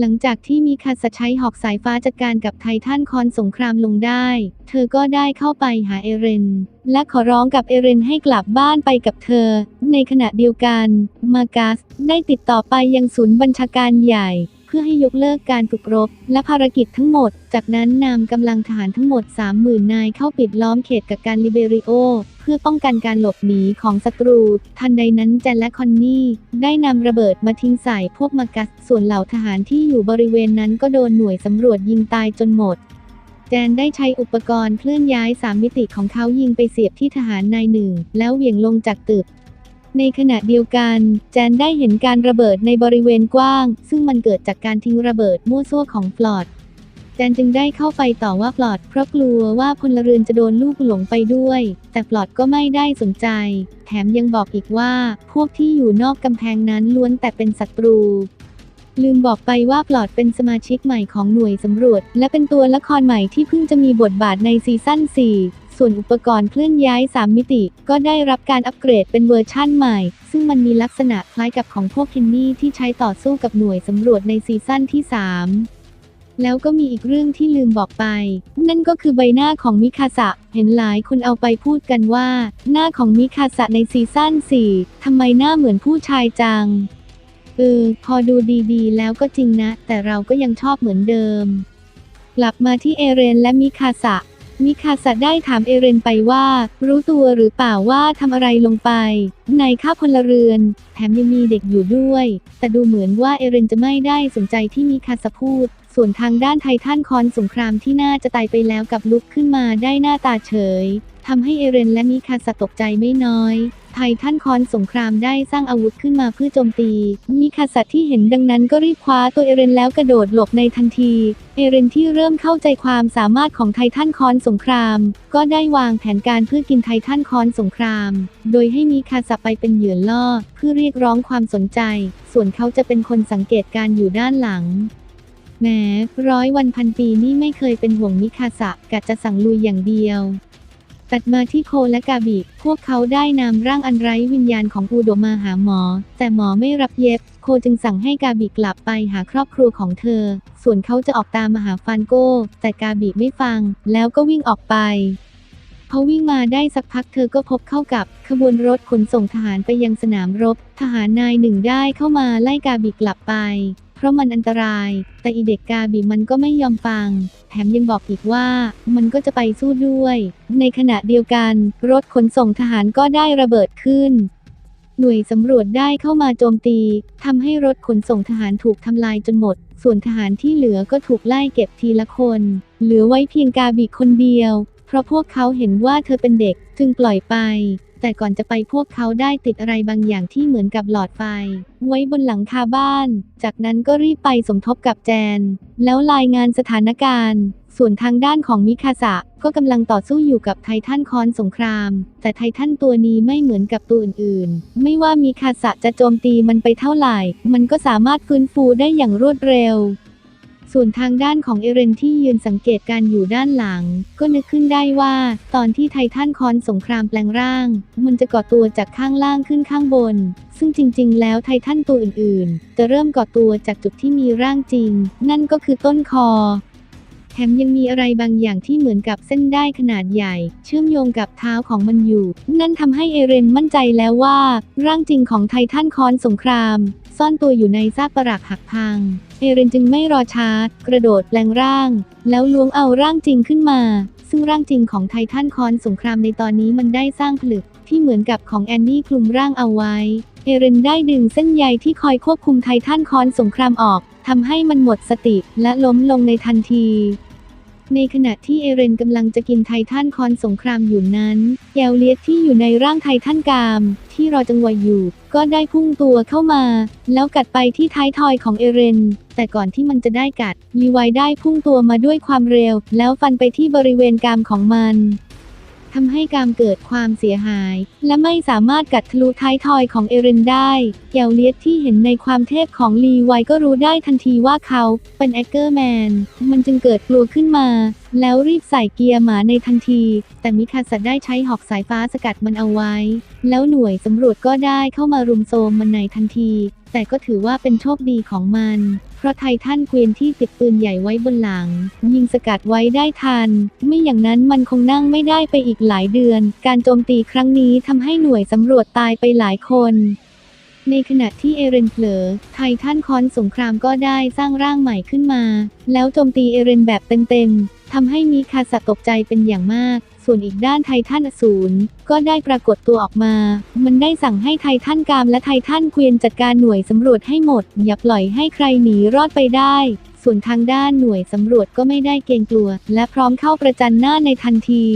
หลังจากที่มีคาสใช้หอกสายฟ้าจัดการกับไททันคอนสงครามลงได้ เธอก็ได้เข้าไปหาเอเรน และขอร้องกับเอเรนให้กลับบ้านไปกับเธอ ในขณะเดียวกัน มากัสได้ติดต่อไปยังศูนย์บัญชาการใหญ่ พื่อให้ยกเลิกการฝึกรบ และภารกิจทั้งหมด จากนั้นนำกำลังทหารทั้งหมด 30,000 นายเข้าปิดล้อมเขตกับการลิเบริโอ เพื่อป้องกันการหลบหนีของศัตรู ทันใดนั้นแจนและคอนนี่ ได้นำระเบิดมาทิ้งใส่พวกมากัส ส่วนเหล่าทหารที่อยู่บริเวณนั้นก็โดนหน่วยสำรวจยิงตายจนหมดแจนได้ใช้อุปกรณ์เคลื่อนย้ายสามมิติของเขายิงไปเสียบที่ทหารนายหนึ่ง แล้วเหวี่ยงลงจากตึก ในขณะเดียวกัน แจนได้เห็นการระเบิดในบริเวณกว้าง ซึ่งมันเกิดจากการทิ้งระเบิดมั่วซั่วของปลอดแจนจึงได้เข้าไปต่อว่าปลอดเพราะกลัวว่าพลเรือนจะโดนลูกหลงไปด้วย แต่ปลอดก็ไม่ได้สนใจ แถมยังบอกอีกว่า พวกที่อยู่นอกกำแพงนั้นล้วนแต่เป็นศัตรู ลืมบอกไปว่าปลอดเป็นสมาชิกใหม่ของหน่วยสำรวจ และเป็นตัวละครใหม่ที่เพิ่งจะมีบทบาทในซีซั่น 4 ส่วนอุปกรณ์เคลื่อนย้าย 3 มิติ ก็ได้รับการอัปเกรดเป็นเวอร์ชั่นใหม่ ซึ่งมันมีลักษณะคล้ายกับของพวกเคนนี่ที่ใช้ต่อสู้กับหน่วยสำรวจในซีซั่นที่ 3แล้วก็มีอีกเรื่องที่ลืมบอกไป นั่นก็คือใบหน้าของมิคาสะ เห็นหลายคนเอาไปพูดกันว่า หน้าของมิคาสะในซีซั่น4ทำไมหน้าเหมือนผู้ชายจัง เออ พอดูดีๆ แล้วก็จริงนะ แต่เราก็ยังชอบเหมือนเดิม กลับมาที่เอเรนและมิคาสะ มิคาสะได้ถามเอเรนไปว่า รู้ตัวหรือเปล่าว่าทำอะไรลงไป ในค่าพลเรือน แถมยังมีเด็กอยู่ด้วย แต่ดูเหมือนว่าเอเรนจะไม่ได้สนใจที่มิคาสะพูด ส่วนทางด้านไททันคอนสงครามที่น่าจะตายไปแล้วกับลุกขึ้นมาได้หน้าตาเฉยทำให้เอเรนและมิคาสะตกใจไม่น้อย ไททันคอนสงครามได้สร้างอาวุธขึ้นมาเพื่อโจมตี มิคาสะที่เห็นดังนั้นก็รีบคว้าตัวเอเรนแล้วกระโดดหลบในทันที เอเรนที่เริ่มเข้าใจความสามารถของไททันคอนสงคราม ก็ได้วางแผนการเพื่อกินไททันคอนสงคราม โดยให้มิคาสะไปเป็นเหยื่อล่อเพื่อเรียกร้องความสนใจ ส่วนเขาจะเป็นคนสังเกตการอยู่ด้านหลังแม้ร้อยวันพันปีนี่ไม่เคยเป็นห่วงมิคาสะกะจะสั่งลุยอย่างเดียว ตัดมาที่โคและกาบิ พวกเขาได้นำร่างอันไร้วิญญาณของอูโดมาหาหมอ แต่หมอไม่รับเย็บ โคจึงสั่งให้กาบิกลับไปหาครอบครัวของเธอ ส่วนเขาจะออกตามมาหาฟานโก้ แต่กาบิไม่ฟัง แล้วก็วิ่งออกไปพอวิ่งมาได้สักพักเธอก็พบเข้ากับขบวนรถขนส่งทหารไปยังสนามรบ ทหารนายหนึ่งได้เข้ามาไล่กาบิกลับไป เพราะมันอันตราย แต่อีเด็กกาบิมันก็ไม่ยอมฟัง แถมยังบอกอีกว่า มันก็จะไปสู้ด้วย ในขณะเดียวกัน รถขนส่งทหารก็ได้ระเบิดขึ้น หน่วยสำรวจได้เข้ามาโจมตีทำให้รถขนส่งทหารถูกทำลายจนหมด ส่วนทหารที่เหลือก็ถูกไล่เก็บทีละคน เหลือไว้เพียงกาบิคนเดียว เพราะพวกเขาเห็นว่าเธอเป็นเด็กจึงปล่อยไป แต่ก่อนจะไปพวกเขาได้ติดอะไรบางอย่างที่เหมือนกับหลอดไฟ ไว้บนหลังคาบ้าน จากนั้นก็รีบไปสมทบกับแจน แล้วรายงานสถานการณ์ ส่วนทางด้านของมิคาสะก็กำลังต่อสู้อยู่กับไททันคอนสงคราม แต่ไททันตัวนี้ไม่เหมือนกับตัวอื่นๆ ไม่ว่ามิคาสะจะโจมตีมันไปเท่าไหร่ มันก็สามารถฟื้นฟูได้อย่างรวดเร็ว ส่วนทางด้านของเอเรนที่ยืนสังเกตการอยู่ด้านหลัง ก็นึกขึ้นได้ว่า ตอนที่ไททันคอนสงครามแปลงร่าง มันจะก่อตัวจากข้างล่างขึ้นข้างบน ซึ่งจริง ๆ แล้วไททันตัวอื่น ๆ จะเริ่มก่อตัวจากจุดที่มีร่างจริง นั่นก็คือต้นคอแถมยังมีอะไรบางอย่างที่เหมือนกับเส้นได้ขนาดใหญ่ เชื่อมโยงกับเท้าของมันอยู่ นั่นทำให้เอเรนมั่นใจแล้วว่า ร่างจริงของไททันคอนสงคราม ซ่อนตัวอยู่ในซากปรักหักพัง เอเรนจึงไม่รอช้ากระโดดแปลงร่าง แล้วล้วงเอาร่างจริงขึ้นมา ซึ่งร่างจริงของไททันคอนสงครามในตอนนี้มันได้สร้างผลึกที่เหมือนกับของแอนนี่คลุมร่างเอาไว้ เอเรนได้ดึงเส้นใยที่คอยควบคุมไททันคอนสงครามออกทำให้มันหมดสติและล้มลงในทันที ในขณะที่เอเรนกำลังจะกินไททันคอนสงครามอยู่นั้นแกวเลียสที่อยู่ในร่างไททันกาม ที่รอจังหวะอยู่ ก็ได้พุ่งตัวเข้ามา แล้วกัดไปที่ท้ายทอยของเอเรน แต่ก่อนที่มันจะได้กัดลีไวได้พุ่งตัวมาด้วยความเร็ว แล้วฟันไปที่บริเวณกามของมัน ทำให้กามเกิดความเสียหาย และไม่สามารถกัดทะลุท้ายทอยของเอรินได้แกวเลียสที่เห็นในความเทพของลีไวก็รู้ได้ทันทีว่าเขาเป็นแอคเกอร์แมน มันจึงเกิดกลัวขึ้นมา แล้วรีบใส่เกียร์หมาในทันที แต่มิคาสะได้ใช้หอกสายฟ้าสกัดมันเอาไว้ แล้วหน่วยสำรวจก็ได้เข้ามารุมโทรมมันในทันทีแต่แต่ก็ถือว่าเป็นโชคดีของมัน เพราะไททันเกวียนที่ติดปืนใหญ่ไว้บนหลัง ยิงสกัดไว้ได้ทัน ไม่อย่างนั้นมันคงนั่งไม่ได้ไปอีกหลายเดือน การโจมตีครั้งนี้ทำให้หน่วยสำรวจตายไปหลายคนในขณะที่เอเรนเผลอไททันคอนสงครามก็ได้สร้างร่างใหม่ขึ้นมา แล้วโจมตีเอเรนแบบเต็มๆ ทำให้มีคาสะตกใจเป็นอย่างมาก ส่วนอีกด้านไททันอสูรก็ได้ปรากฏตัวออกมา มันได้สั่งให้ไททันกามและไททันเกวียนจัดการหน่วยสำรวจให้หมด อย่าปล่อยให้ใครหนีรอดไปได้ ส่วนทางด้านหน่วยสำรวจก็ไม่ได้เกรงกลัว และพร้อมเข้าประจันหน้าในทันที